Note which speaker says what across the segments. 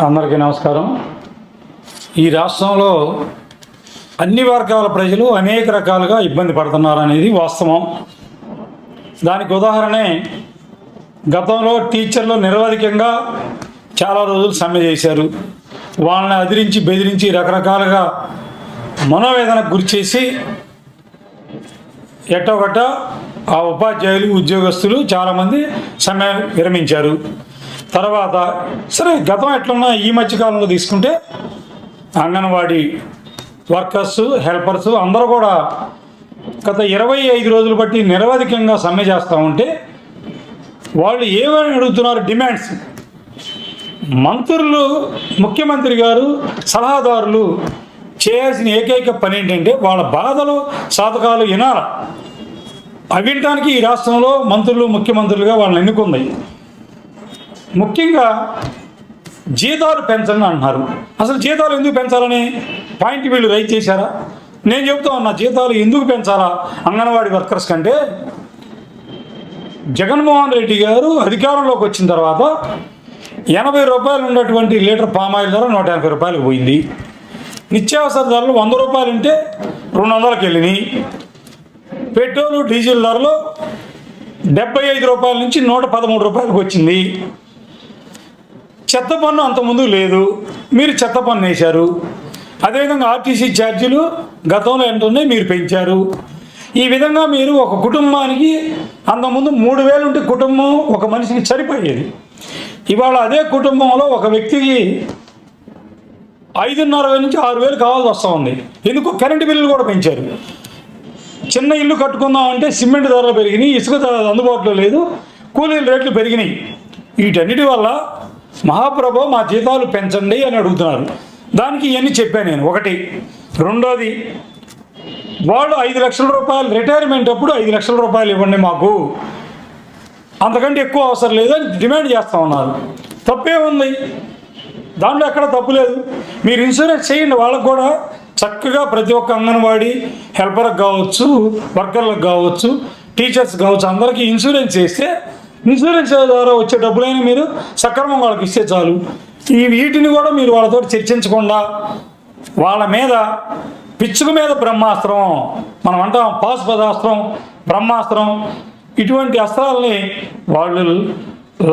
Speaker 1: అందరికీ నమస్కారం. ఈ రాష్ట్రంలో అన్ని వర్గాల ప్రజలు అనేక రకాలుగా ఇబ్బంది పడుతున్నారు అనేది వాస్తవం. దానికి ఉదాహరణే గతంలో టీచర్లు నిరవధికంగా చాలా రోజులు సమ్మె చేశారు. వాళ్ళని అదిరించి బెదిరించి రకరకాలుగా మనోవేదనకు గురి చేసి ఎట్టొకట ఆ ఉపాధ్యాయులు ఉద్యోగస్తులు చాలామంది సమ్మె విరమించారు. తర్వాత సరే గతం ఎట్లున్నా ఈ మధ్యకాలంలో తీసుకుంటే అంగన్వాడీ వర్కర్స్ హెల్పర్స్ అందరూ కూడా గత ఇరవై ఐదు రోజులు బట్టి నిరవధికంగా సమ్మె చేస్తూ ఉంటే వాళ్ళు ఏమని అడుగుతున్నారు? డిమాండ్స్. మంత్రులు ముఖ్యమంత్రి గారు సలహాదారులు చేయాల్సిన ఏకైక పని ఏంటంటే వాళ్ళ బాధలు సాధకాలు వినాల. అవి వినటానికి ఈ రాష్ట్రంలో మంత్రులు ముఖ్యమంత్రులుగా వాళ్ళని ఎన్నుకుంది. ముఖ్యంగా జీతాలు పెంచండి అంటున్నారు. అసలు జీతాలు ఎందుకు పెంచాలని పాయింట్ వీళ్ళు రైట్ చేశారా? నేను చెబుతా ఉన్నా జీతాలు ఎందుకు పెంచాలా? అంగన్వాడీ వర్కర్స్ కంటే జగన్మోహన్ రెడ్డి గారు అధికారంలోకి వచ్చిన తర్వాత ఎనభై రూపాయలు ఉన్నటువంటి లీటర్ పామాయిల్ ధర నూట ఎనభై రూపాయలకు పోయింది. నిత్యావసర ధరలు వంద రూపాయలు ఉంటే రెండు వందలకు వెళ్ళినాయి. పెట్రోలు డీజిల్ ధరలు డెబ్బై ఐదు రూపాయల నుంచి నూట పదమూడు రూపాయలకు వచ్చింది. చెత్త పన్ను అంతకుముందు లేదు. మీరు చెత్త పన్ను వేశారు. అదేవిధంగా ఆర్టీసీ ఛార్జీలు గతంలో ఎంత ఉన్నాయి మీరు పెంచారు. ఈ విధంగా మీరు ఒక కుటుంబానికి అంతకుముందు మూడు వేలు ఉంటే కుటుంబం ఒక మనిషికి సరిపోయేది. ఇవాళ అదే కుటుంబంలో ఒక వ్యక్తికి ఐదున్నర వేల నుంచి ఆరు వేలు కావాల్సి వస్తూ ఉంది. ఎందుకు? కరెంటు బిల్లులు కూడా పెంచారు. చిన్న ఇల్లు కట్టుకుందాం అంటే సిమెంట్ ధరలు పెరిగినాయి ఇసుక ధర అందుబాటులో లేదు కూలీల రేట్లు పెరిగినాయి. వీటన్నిటి వల్ల మహాప్రభు మా జీతాలు పెంచండి అని అడుగుతున్నారు. దానికి ఇవన్నీ చెప్పాను నేను. ఒకటి. రెండోది వాళ్ళు ఐదు లక్షల రూపాయలు రిటైర్మెంట్ అప్పుడు ఐదు లక్షల రూపాయలు ఇవ్వండి మాకు. అంతకంటే ఎక్కువ అవసరం లేదు అని డిమాండ్ చేస్తూ ఉన్నారు. తప్పే ఉంది. దాంట్లో ఎక్కడ తప్పు లేదు. మీరు ఇన్సూరెన్స్ చేయండి. వాళ్ళకు కూడా చక్కగా ప్రతి ఒక్క అంగన్వాడీ హెల్పర్కి కావచ్చు వర్కర్లకు కావచ్చు టీచర్స్ కావచ్చు అందరికీ ఇన్సూరెన్స్ చేస్తే ఇన్సూరెన్స్ ద్వారా వచ్చే డబ్బులైనా మీరు సక్రమం వాళ్ళకి ఇస్తే చాలు. ఈ వీటిని కూడా మీరు వాళ్ళతో చర్చించకుండా వాళ్ళ మీద పిచ్చుక మీద బ్రహ్మాస్త్రం మనం అంటాం పాశుపదాస్త్రం బ్రహ్మాస్త్రం ఇటువంటి అస్త్రాలని వాళ్ళు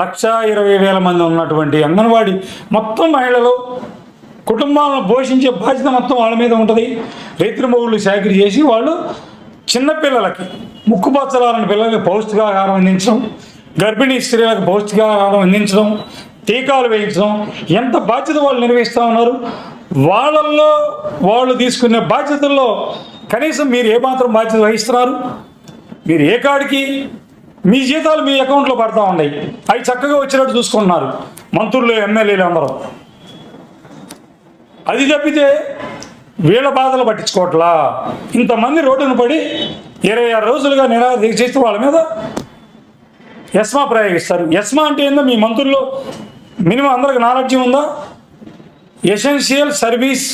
Speaker 1: లక్ష ఇరవై వేల మంది ఉన్నటువంటి అంగన్వాడీ మొత్తం మహిళలు కుటుంబాలను పోషించే బాధ్యత మొత్తం వాళ్ళ మీద ఉంటుంది. రైతుల మొగుళ్ళు సేకరి చేసి వాళ్ళు చిన్నపిల్లలకి ముక్కుపచ్చలాలని పిల్లలకి పౌష్టికాహారం అందించడం గర్భిణీ స్త్రీలకు పౌష్టికాహారం అందించడం టీకాలు వేయించడం ఎంత బాధ్యత వాళ్ళు నిర్వహిస్తూ ఉన్నారు వాళ్ళల్లో వాళ్ళు తీసుకునే బాధ్యతల్లో కనీసం మీరు ఏమాత్రం బాధ్యత వహిస్తున్నారు? మీరు ఏ కాడికి? మీ జీతాలు మీ అకౌంట్లో పడతా ఉన్నాయి. అవి చక్కగా వచ్చినట్టు చూసుకుంటున్నారు. మంత్రులు ఎమ్మెల్యేలు అందరూ. అది తప్పితే వీళ్ళ బాధలు పట్టించుకోవట్లా? ఇంతమంది రోడ్డును పడి ఇరవై ఆరు రోజులుగా నిరాదీక్ష చేస్తే వాళ్ళ మీద ఎస్మా ప్రయోగిస్తారు. ఎస్మా అంటే ఏందో మీ మంత్రుల్లో మినిమం అందరికి నాలెడ్జ్ ఉందా? Essential service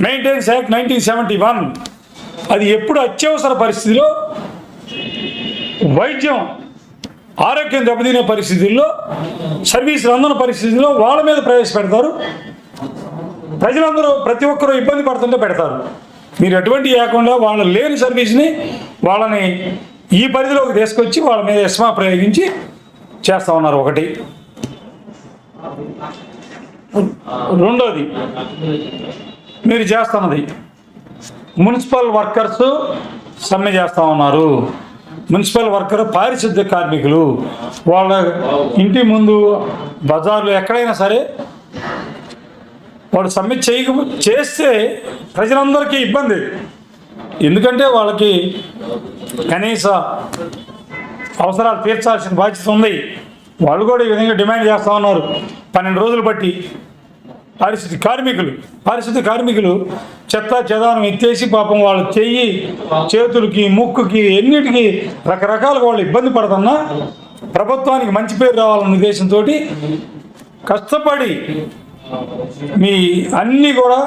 Speaker 1: maintenance act nineteen seventy one. అది ఎప్పుడు అత్యవసర పరిస్థితిలో వైద్యం ఆరోగ్యం దెబ్బతినే పరిస్థితుల్లో సర్వీసులు అందని పరిస్థితుల్లో వాళ్ళ మీద ప్రవేశపెడతారు. ప్రజలందరూ ప్రతి ఒక్కరూ ఇబ్బంది పడుతుంటే పెడతారు. మీరు ఎటువంటి లేకుండా వాళ్ళ లేని సర్వీస్ని వాళ్ళని ఈ పరిధిలోకి తీసుకొచ్చి వాళ్ళ మీద ఎస్మా ప్రయోగించి చేస్తూ ఉన్నారు ఒకటి. రెండోది మీరు చేస్తున్నది. మున్సిపల్ వర్కర్స్ సమ్మె చేస్తూ ఉన్నారు. మున్సిపల్ వర్కర్ పారిశుద్ధ్య కార్మికులు. వాళ్ళ ఇంటి ముందు బజార్లు ఎక్కడైనా సరే వాడు సమ్మె చేయ చేస్తే ప్రజలందరికీ ఇబ్బంది. ఎందుకంటే వాళ్ళకి కనీస అవసరాలు తీర్చాల్సిన బాధ్యత ఉంది. వాళ్ళు కూడా ఈ విధంగా డిమాండ్ చేస్తూ ఉన్నారు. పన్నెండు రోజులు బట్టి పారిశుద్ధ కార్మికులు పారిశుద్ధ కార్మికులు చెత్త చెదానం ఎత్తేసి పాపం వాళ్ళు చెయ్యి చేతులకి ముక్కుకి ఎన్నిటికి రకరకాలుగా వాళ్ళు ఇబ్బంది పడుతున్నా ప్రభుత్వానికి మంచి పేరు రావాలన్న ఉద్దేశంతో కష్టపడి మీ అన్నీ కూడా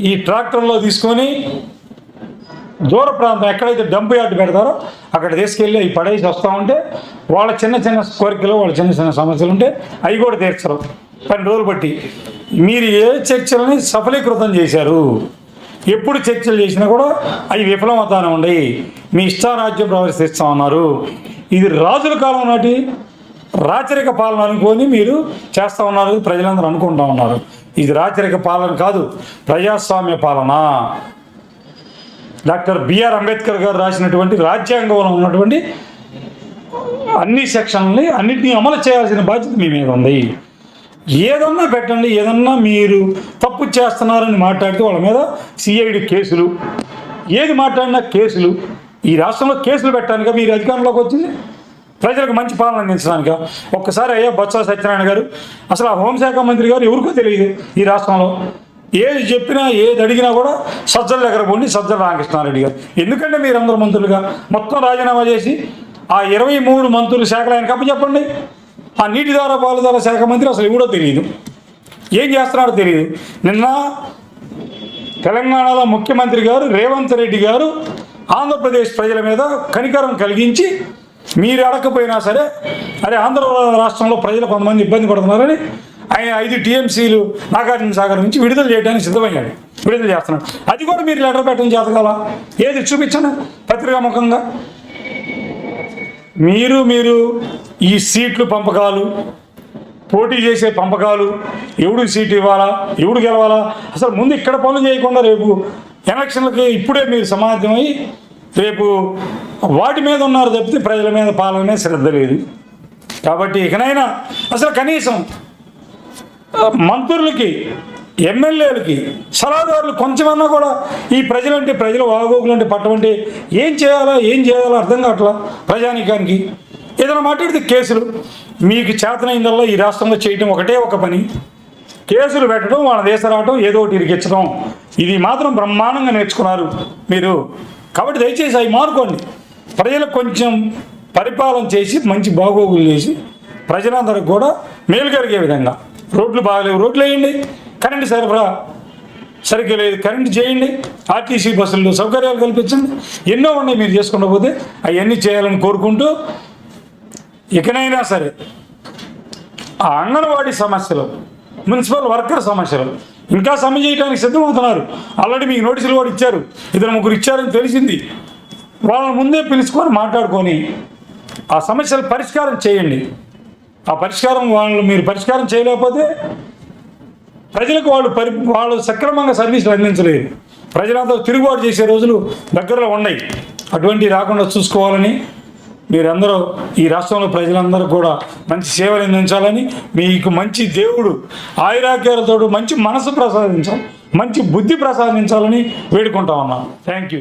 Speaker 1: ఈ ట్రాక్టర్లో తీసుకొని దూర ప్రాంతం ఎక్కడైతే డంప్ యార్డ్ పెడతారో అక్కడ తీసుకెళ్ళి అవి పడేసి వస్తూ ఉంటే వాళ్ళ చిన్న చిన్న కోరికలు వాళ్ళ చిన్న చిన్న సమస్యలు ఉంటే అవి కూడా తీర్చరు. పన్నెండు రోజులు బట్టి మీరు ఏ చర్చలని సఫలీకృతం చేశారు? ఎప్పుడు చర్చలు చేసినా కూడా అవి విఫలమవుతానే ఉన్నాయి. మీ ఇష్టారాజ్యం ప్రవర్తిస్తూ ఉన్నారు. ఇది రాజుల కాలం నాటి రాచరిక పాలన అనుకొని మీరు చేస్తూ ఉన్నారు ప్రజలందరూ అనుకుంటా ఉన్నారు. ఇది రాచరిక పాలన కాదు ప్రజాస్వామ్య పాలన. డాక్టర్ బిఆర్ అంబేద్కర్ గారు రాసినటువంటి రాజ్యాంగంలో ఉన్నటువంటి అన్ని సెక్షన్లని అన్నింటినీ అమలు చేయాల్సిన బాధ్యత మీ మీద ఉంది. ఏదన్నా పెట్టండి ఏదన్నా మీరు తప్పు చేస్తున్నారని మాట్లాడితే వాళ్ళ మీద సిఐడి కేసులు. ఏది మాట్లాడినా కేసులు. ఈ రాష్ట్రంలో కేసులు పెట్టడానిక మీరు అధికారంలోకి వచ్చింది? ప్రజలకు మంచి పాలన అందించడానిక? ఒక్కసారి అయ్యా బొత్స సత్యనారాయణ గారు అసలు ఆ హోంశాఖ మంత్రి గారు ఎవరికో తెలియదు ఈ రాష్ట్రంలో. ఏది చెప్పినా ఏది అడిగినా కూడా సజ్జల దగ్గర పోండి సజ్జల రామకృష్ణారెడ్డి గారు. ఎందుకంటే మీరందరూ మంత్రులుగా మొత్తం రాజీనామా చేసి ఆ ఇరవై మూడు మంత్రులు శాఖలు ఆయన కప్ప చెప్పండి ఆ ద్వారా పాలుదార శాఖ మంత్రి అసలు ఎవడో తెలియదు. ఏం చేస్తున్నాడో తెలియదు. నిన్న తెలంగాణలో ముఖ్యమంత్రి గారు రేవంత్ రెడ్డి గారు ఆంధ్రప్రదేశ్ ప్రజల మీద కనికరం కలిగించి మీరు అడగకపోయినా సరే అరే ఆంధ్ర రాష్ట్రంలో ప్రజలు కొంతమంది ఇబ్బంది పడుతున్నారని ఆయన ఐదు టీఎంసీలు నాగార్జున సాగర్ నుంచి విడుదల చేయడానికి సిద్ధమయ్యాడు. విడుదల చేస్తున్నాడు. అది కూడా మీరు లెటర్ పెట్టడం చేతకాల? ఏది చూపించండి పత్రికాముఖంగా? మీరు మీరు ఈ సీట్లు పంపకాలు పోటీ చేసే పంపకాలు ఎవడు సీట్ ఇవ్వాలా? ఎవడు గెలవాలా? అసలు ముందు ఇక్కడ పనులు చేయకుండా రేపు ఎలక్షన్లకి ఇప్పుడే మీరు సమాధమై రేపు వాటి మీద ఉన్నారు తప్పితే ప్రజల మీద పాలన మీద శ్రద్ధ లేదు. కాబట్టి ఇకనైనా అసలు కనీసం మంత్రులకి ఎమ్మెల్యేలకి సలహాదారులు కొంచెమన్నా కూడా ఈ ప్రజలంటే ప్రజలు వాగోగులంటే పట్టమంటే ఏం చేయాలా ఏం చేయాలో అర్థం కావట్లా ప్రజానీకానికి? ఏదైనా మాట్లాడితే కేసులు. మీకు చేతనైందల్లా ఈ రాష్ట్రంలో చేయటం ఒకటే ఒక పని. కేసులు పెట్టడం వాళ్ళ దేశ రావడం ఏదో ఒకటి ఇరికించడం ఇది మాత్రం బ్రహ్మాండంగా నేర్చుకున్నారు మీరు. కాబట్టి దయచేసి అవి మారుకోండి ప్రజలకు కొంచెం పరిపాలన చేసి మంచి బాగోగులు చేసి ప్రజలందరికి కూడా మేలు కలిగే విధంగా. రోడ్లు బాగలేవు. రోడ్లు వేయండి. కరెంటు సరఫరా సరిగ్గా లేదు. కరెంటు చేయండి. ఆర్టీసీ బస్సుల్లో సౌకర్యాలు కల్పించండి. ఎన్నో ఉన్నాయి మీరు చేసుకుంటూ పోతే అవన్నీ చేయాలని కోరుకుంటూ ఇకనైనా సరే ఆ అంగన్వాడీ సమస్యలు మున్సిపల్ వర్కర్ సమస్యలు ఇంకా సమ్మె చేయడానికి సిద్ధమవుతున్నారు. ఆల్రెడీ మీకు నోటీసులు కూడా ఇచ్చారు. ఇద్దరు ముగ్గురు ఇచ్చారని తెలిసింది. వాళ్ళని ముందే పిలుచుకొని మాట్లాడుకొని ఆ సమస్యలు పరిష్కారం చేయండి. ఆ పరిష్కారం వాళ్ళు మీరు పరిష్కారం చేయలేకపోతే ప్రజలకు వాళ్ళు పరి వాళ్ళు సక్రమంగా సర్వీసులు అందించలేరు. ప్రజలంతా తిరుగుబాటు చేసే రోజులు దగ్గరలో ఉన్నాయి. అటువంటి రాకుండా చూసుకోవాలని మీరందరూ ఈ రాష్ట్రంలో ప్రజలందరూ కూడా మంచి సేవలు అందించాలని మీకు మంచి దేవుడు ఆయురాగ్యాలతో మంచి మనసు ప్రసాదించాలి మంచి బుద్ధి ప్రసాదించాలని వేడుకుంటా ఉన్నాను. Thank you